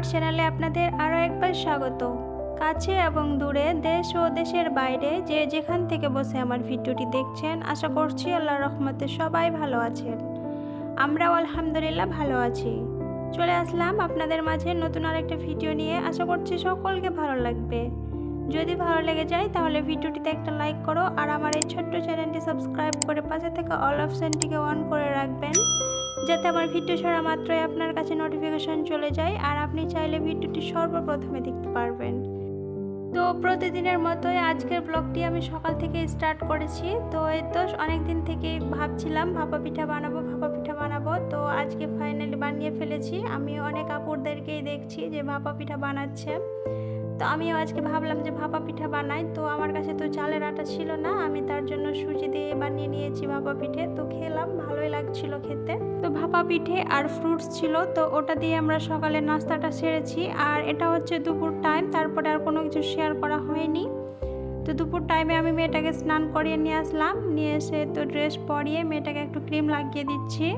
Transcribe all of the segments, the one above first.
Blogger চ্যানেলে আপনাদের আরও একবার স্বাগত। কাছে এবং দূরে দেশ ও দেশের বাইরে যে যেখান থেকে বসে আমার ভিডিওটি দেখছেন, আশা করছি আল্লাহ রহমতে সবাই ভালো আছেন। আমরাও আলহামদুলিল্লাহ ভালো আছি। চলে আসলাম আপনাদের মাঝে নতুন আরেকটা ভিডিও নিয়ে। আশা করছি সকলকে ভালো লাগবে। যদি ভালো লেগে যায়, তাহলে ভিডিওটিতে একটা লাইক করো আর আমার এই ছোট্ট চ্যানেলটি সাবস্ক্রাইব করে পাশে থেকে অল অপশানটিকে অন করে রাখবেন, যাতে আমার ভিডিও ছাড়া মাত্রই আপনার কাছে নোটিফিকেশান চলে যায় আর আপনি চাইলে ভিডিওটি সর্বপ্রথমে দেখতে পারবেন। তো প্রতিদিনের মতোই আজকের ব্লগটি আমি সকাল থেকে স্টার্ট করেছি। তো এই তো অনেক দিন থেকেই ভাবছিলাম ভাপা পিঠা বানাবো, ভাপা পিঠা বানাবো। তো আজকে ফাইনালি বানিয়ে ফেলেছি। আমি অনেক আপুরদেরকেই দেখছি যে ভাপা পিঠা বানাচ্ছে। তো আমিও আজকে ভাবলাম যে ভাপা পিঠা বানাই। তো আমার কাছে তো চালের আটা ছিল না, আমি তার জন্য সুজি দিয়ে বানিয়ে নিয়েছি ভাপা পিঠে। তো খেলাম, ভালোই লাগছিল খেতে। তো ভাপা পিঠে আর ফ্রুটস ছিল, তো ওটা দিয়ে আমরা সকালে নাস্তাটা সেরেছি। আর এটা হচ্ছে দুপুর টাইম, তারপরে আর কোনো কিছু শেয়ার করা হয়নি। তো দুপুর টাইমে আমি মেয়েটাকে স্নান করিয়ে নিয়ে আসলাম। নিয়ে এসে তো ড্রেস পরিয়ে মেয়েটাকে একটু ক্রিম লাগিয়ে দিচ্ছি।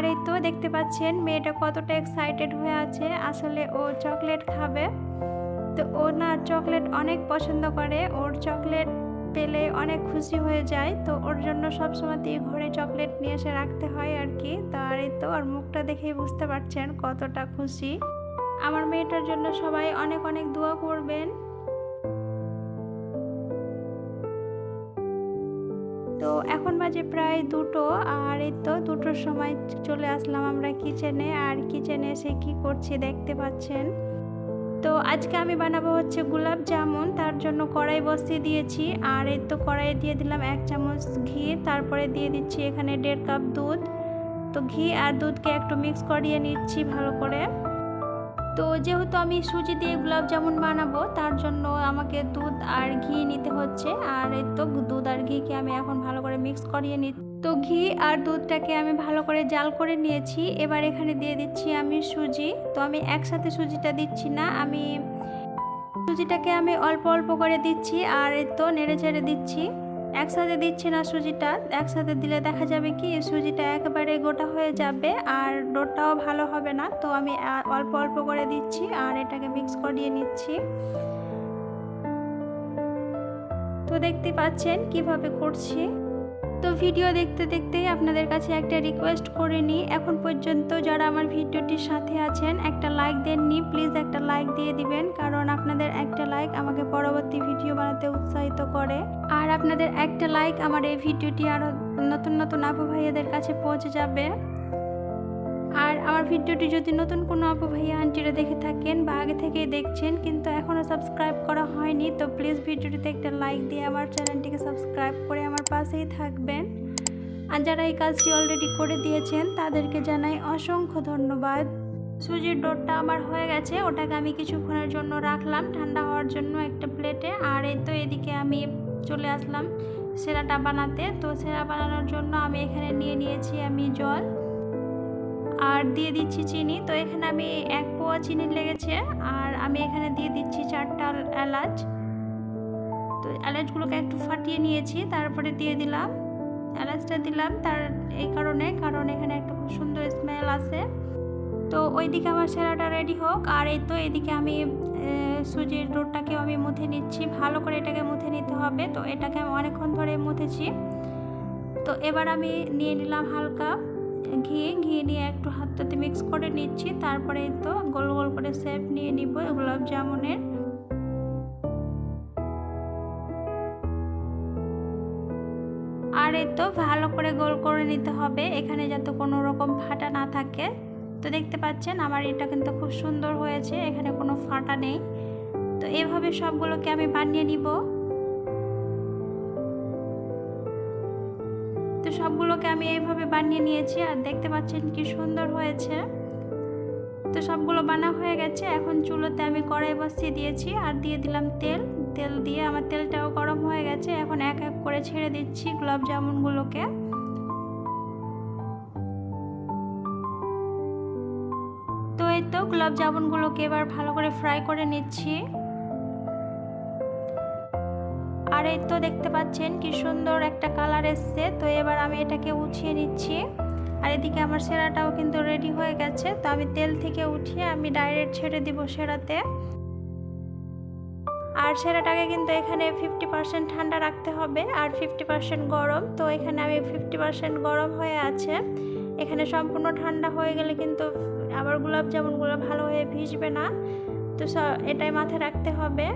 আর এই তো দেখতে পাচ্ছেন, মেয়েটা কতটা এক্সাইটেড হয়ে আছে। আসলে ও চকলেট খাবে। তো ও না চকলেট অনেক পছন্দ করে। ওর চকলেট পেলে অনেক খুশি হয়ে যায়। তো ওর জন্য সবসময়তেই ঘরে চকলেট নিয়ে এসে রাখতে হয় আর কি। তো আর এই তো ওর মুখটা দেখেই বুঝতে পারছেন কতটা খুশি। আমার মেয়েটার জন্য সবাই অনেক অনেক দোয়া করবেন। তো এখন বাজে প্রায় দুটো, আর এই তো দুটোর সময় চলে আসলাম আমরা কিচেনে আর কিচেনে এসে কি করছি দেখতে পাচ্ছেন? তো আজকে আমি বানাবো হচ্ছে গোলাপ জামুন, তার জন্য কড়াই বসিয়ে দিয়েছি, আর এই তো কড়াই দিয়ে দিলাম এক চামচ ঘি, তারপরে দিয়ে দিচ্ছি এখানে দেড় কাপ দুধ। তো ঘি আর দুধকে একটু মিক্স করিয়ে নিচ্ছি ভালো করে। তো যেহেতু আমি সুজি দিয়ে গোলাপ জামুন বানাবো, তার জন্য আমাকে দুধ আর ঘি নিতে হচ্ছে। আর এই তো দুধ আর ঘিকে আমি এখন ভালো করে মিক্স করিয়ে নিচ্ছি তো ঘি আর দুধটাকে আমি ভালো করে জাল করে নিয়েছি। এবার এখানে দিয়ে দিচ্ছি আমি সুজি। তো আমি একসাথে সুজিটা দিচ্ছি না, আমি সুজিটাকে আমি অল্প অল্প করে দিচ্ছি। আর তো নেড়ে চেড়ে দিচ্ছি। একসাথে দিচ্ছি না সুজিটা, একসাথে দিলে দেখা যাবে কি সুজিটা একবারে গোটা হয়ে যাবে আর ডোটাও ভালো হবে না। তো আমি অল্প অল্প করে দিচ্ছি আর এটাকে মিক্স করিয়ে নিচ্ছি। তো দেখতে পাচ্ছেন কীভাবে করছি। তো ভিডিও দেখতে দেখতেই আপনাদের কাছে একটা রিকোয়েস্ট করে নিই। এখন পর্যন্ত যারা আমার ভিডিওটির সাথে আছেন, একটা লাইক দেননি প্লিজ একটা লাইক দিয়ে দিবেন, কারণ আপনাদের একটা লাইক আমাকে পরবর্তী ভিডিও বানাতে উৎসাহিত করে। আর আপনাদের একটা লাইক আমার এই ভিডিওটি আরও নতুন নতুন আপু ভাইয়াদের কাছে পৌঁছে যাবে। আমার ভিডিওটি যদি নতুন কোনো আপু ভাইয়া, আন্টিরা দেখে থাকেন বা আগে থেকেই দেখছেন কিন্তু এখনও সাবস্ক্রাইব করা হয়নি, তো প্লিজ ভিডিওটিতে একটা লাইক দিয়ে আমার চ্যানেলটিকে সাবস্ক্রাইব করে আমার পাশেই থাকবেন। আর যারা এই কাজটি অলরেডি করে দিয়েছেন, তাদেরকে জানাই অসংখ্য ধন্যবাদ। সুজির ডোরটা আমার হয়ে গেছে, ওটাকে আমি কিছুক্ষণের জন্য রাখলাম, ঠান্ডা হওয়ার জন্য একটা প্লেটে আর এই তো এদিকে আমি চলে আসলাম সেরাটা বানাতে। তো সেরা বানানোর জন্য আমি এখানে নিয়ে নিয়েছি আমি জল। আর দিয়ে দিচ্ছি চিনি। তো এখানে আমি এক পোয়া চিনি লেগেছে আর আমি এখানে দিয়ে দিচ্ছি চারটা এলাচ। তো এলাচগুলোকে একটু ফাটিয়ে নিয়েছি, তারপরে দিয়ে দিলাম। এলাচটা দিলাম তার এই কারণে, কারণ এখানে একটা খুব সুন্দর স্মেল আসে তো ওইদিকে আমার সেরাটা রেডি হোক। আর এই তো এদিকে আমি সুজির রোডটাকেও আমি মুথে নিচ্ছি। ভালো করে এটাকে মুথে নিতে হবে। তো এটাকে আমি অনেকক্ষণ ধরে মুথেছি। তো এবার আমি নিয়ে নিলাম হালকা ঘি ঘি নিয়ে একটু হাতটাতে মিক্স করে নিচ্ছি। তারপরে তো গোল গোল করে শেপ নিয়ে নিব গোলাপ জামুনের। আর এই তো ভালো করে গোল করে নিতে হবে এখানে যাতে কোনো রকম ফাটা না থাকে। তো দেখতে পাচ্ছেন আমার এটা কিন্তু খুব সুন্দর হয়েছে, এখানে কোনো ফাটা নেই। তো এভাবে সবগুলোকে আমি বানিয়ে নিব। সবগুলোকে আমি এইভাবে বানিয়ে নিয়েছি আর দেখতে পাচ্ছেন কি সুন্দর হয়েছে। তো সবগুলো বানা হয়ে গেছে। এখন চুলোতে আমি কড়াই বসিয়ে দিয়েছি আর দিয়ে দিলাম তেল। তেল দিয়ে আমার তেলটাও গরম হয়ে গেছে। এখন এক এক করে ছেড়ে দিচ্ছি গোলাপ জামুনগুলোকে। তো এই তো গোলাপ জামুনগুলোকে এবার ভালো করে ফ্রাই করে নিচ্ছি। আর এই তো দেখতে পাচ্ছেন কি সুন্দর একটা কালার এসছে। তো এবার আমি এটাকে উঠিয়ে নিচ্ছি। আর এদিকে আমার সেরাটাও কিন্তু রেডি হয়ে গেছে। তো আমি তেল থেকে উঠিয়ে আমি ডাইরেক্ট ছেড়ে দিব সেরাতে। আর সেরাটাকে কিন্তু এখানে ফিফটি পার্সেন্ট ঠান্ডা রাখতে হবে আর ফিফটি পার্সেন্ট গরম। তো এখানে আমি ফিফটি পার্সেন্ট গরম হয়ে আছে। এখানে সম্পূর্ণ ঠান্ডা হয়ে গেলে কিন্তু আবার গোলাপ জামুনগুলো ভালো হয়ে ভিজবে না। তো এটাই মাথায় রাখতে হবে।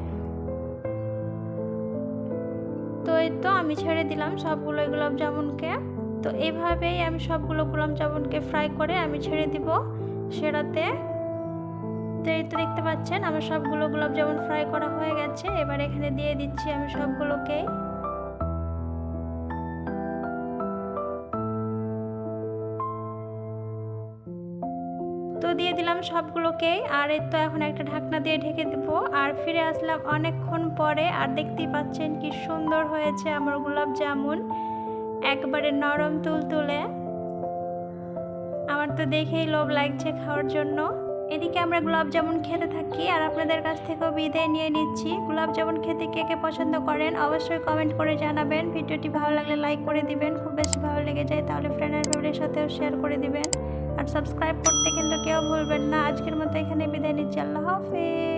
তো আমি ছেড়ে দিলাম সবগুলো গোলাপ জামুনকে। তো এভাবেই আমি সবগুলো গোলাপ জামুনকে ফ্রাই করে আমি ছেড়ে দিব সেরাতে। তো এই তো দেখতে পাচ্ছেন, আমার সবগুলো গোলাপ জামুন ফ্রাই করা হয়ে গেছে। এবার এখানে দিয়ে দিচ্ছি আমি সবগুলোকেই তো দিয়ে দিলাম সবগুলোকেই আর এর তো এখন একটা ঢাকনা দিয়ে ঢেকে দিব। আর ফিরে আসলাম অনেকক্ষণ পরে, আর দেখতেই পাচ্ছেন কি সুন্দর হয়েছে আমার গোলাপ জামুন। একবারে নরম তুলতুলে। আমার তো দেখেই লোভ লাগছে খাওয়ার জন্য। এদিকে আমরা গোলাপ জামুন খেতে থাকি, আর আপনাদের কাছ থেকেও বিদায় নিয়ে নিচ্ছি। গোলাপ জামুন খেতে কে কে পছন্দ করেন, অবশ্যই কমেন্ট করে জানাবেন। ভিডিওটি ভালো লাগলে লাইক করে দিবেন। খুব বেশি ভালো লেগে যায় তাহলে ফ্রেন্ড অ্যান্ড ফ্যামিলির সাথেও শেয়ার করে দিবেন। আর সাবস্ক্রাইব করতে কিন্তু কেউ ভুলবেন না। আজকের মতো এখানে বিদায় নিচ্ছি। আল্লাহ হাফিজ।